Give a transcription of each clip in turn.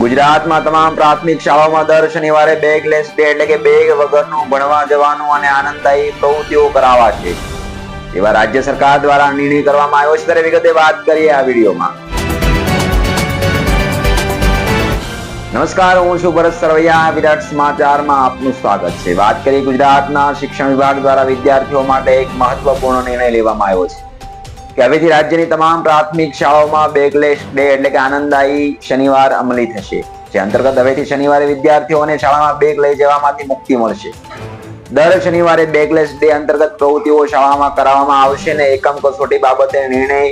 ગુજરાતમાં તમામ પ્રાથમિક શાળાઓમાં દર શનિવારે બેગલેસ ડે એટલે કે બેગ વગરનું ભણવા જવાનું અને આનંદદાયી પ્રવૃત્તિઓ કરાવાશે એવા રાજ્ય સરકાર દ્વારા નિર્ણય કરવામાં આવ્યો છે. ત્યારે વિગતે વાત કરીએ આ વિડીયોમાં. નમસ્કાર, હું છું ભરત સરવૈયા, વિરાટ સમાચારમાં આપનું સ્વાગત છે. વાત કરીએ ગુજરાતના શિક્ષણ વિભાગ દ્વારા વિદ્યાર્થીઓ માટે એક મહત્વપૂર્ણ નિર્ણય લેવામાં આવ્યો છે. કે હવેથી રાજ્યની તમામ પ્રાથમિક શાળાઓમાં બેગલેસ ડે એટલે કે આનંદદાયી શનિવાર અમલી થશે. જે અંતર્ગત હવેથી શનિવારે વિદ્યાર્થીઓને શાળામાં બેગ લઈ જવામાંથી મુક્તિ મળશે. દર શનિવારે બેગલેસ ડે અંતર્ગત પ્રવૃત્તિઓ શાળામાં કરાવવામાં આવશે અને એકમ કસોટી બાબતે નિર્ણય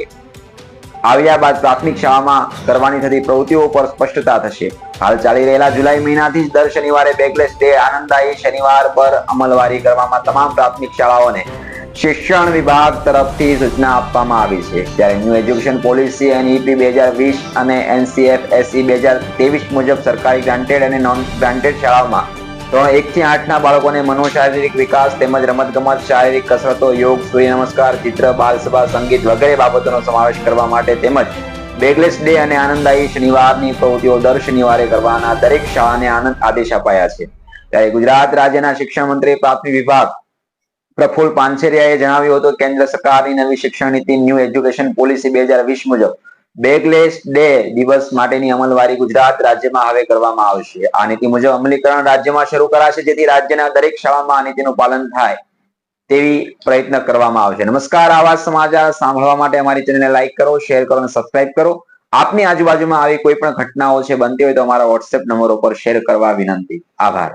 આવ્યા બાદ પ્રાથમિક શાળામાં કરવાની થતી પ્રવૃત્તિઓ પર સ્પષ્ટતા થશે. હાલ ચાલી રહેલા જુલાઈ મહિનાથી જ દર શનિવારે બેગલેસ ડે આનંદદાયી શનિવાર પર અમલવારી કરવામાં તમામ પ્રાથમિક શાળાઓને શિક્ષણ વિભાગ તરફથી સૂચના આપવામાં આવી છે. ત્યારે ન્યૂ એજ્યુકેશન પોલિસી એનઈપી બે હજાર વીસ અને એનસીએફ એસઈ બે હજાર ત્રેવીસ મુજબ સરકારી ગ્રાન્ટેડ અને નોન ગ્રાન્ટેડ શાળાઓમાં ધોરણ એક થી આઠ ના બાળકોને મનોશારીરિક વિકાસ તેમજ રમતગમત, શારીરિક કસરતો, યોગ, સૂર્ય નમસ્કાર, ચિત્ર બાલસભા સંગીત વગેરે બાબતોનો સમાવેશ કરવા માટે તેમજ બેગલેસ ડે અને આનંદદાયી શનિવારની પ્રવૃત્તિઓ દર શનિવારે કરવાના દરેક શાળાને આનંદ આદેશ અપાયા છે. ત્યારે ગુજરાત રાજ્યના શિક્ષણ મંત્રી પ્રાથમિક વિભાગ પ્રફુલ પાનસેરિયાએ જણાવ્યું હતું કેન્દ્ર સરકારની નવી શિક્ષણ નીતિ, ન્યૂ એજ્યુકેશન પોલિસી બે હજાર વીસ મુજબ બેગલેસ ડે દિવસ માટેની અમલવારી ગુજરાત રાજ્યમાં હવે કરવામાં આવશે. આ નીતિ મુજબ અમલીકરણ રાજ્યમાં શરૂ કરાશે, જેથી રાજ્યના દરેક શાળામાં આ નીતિનું પાલન થાય તેવી પ્રયત્ન કરવામાં આવશે. નમસ્કાર આવા સમાચાર સાંભળવા માટે અમારી ચેનલને લાઈક કરો, શેર કરો અને સબસ્ક્રાઇબ કરો. આપની આજુબાજુમાં આવી કોઈ પણ ઘટનાઓ છે, બનતી હોય તો અમારા વોટ્સએપ નંબર ઉપર શેર કરવા વિનંતી. આભાર.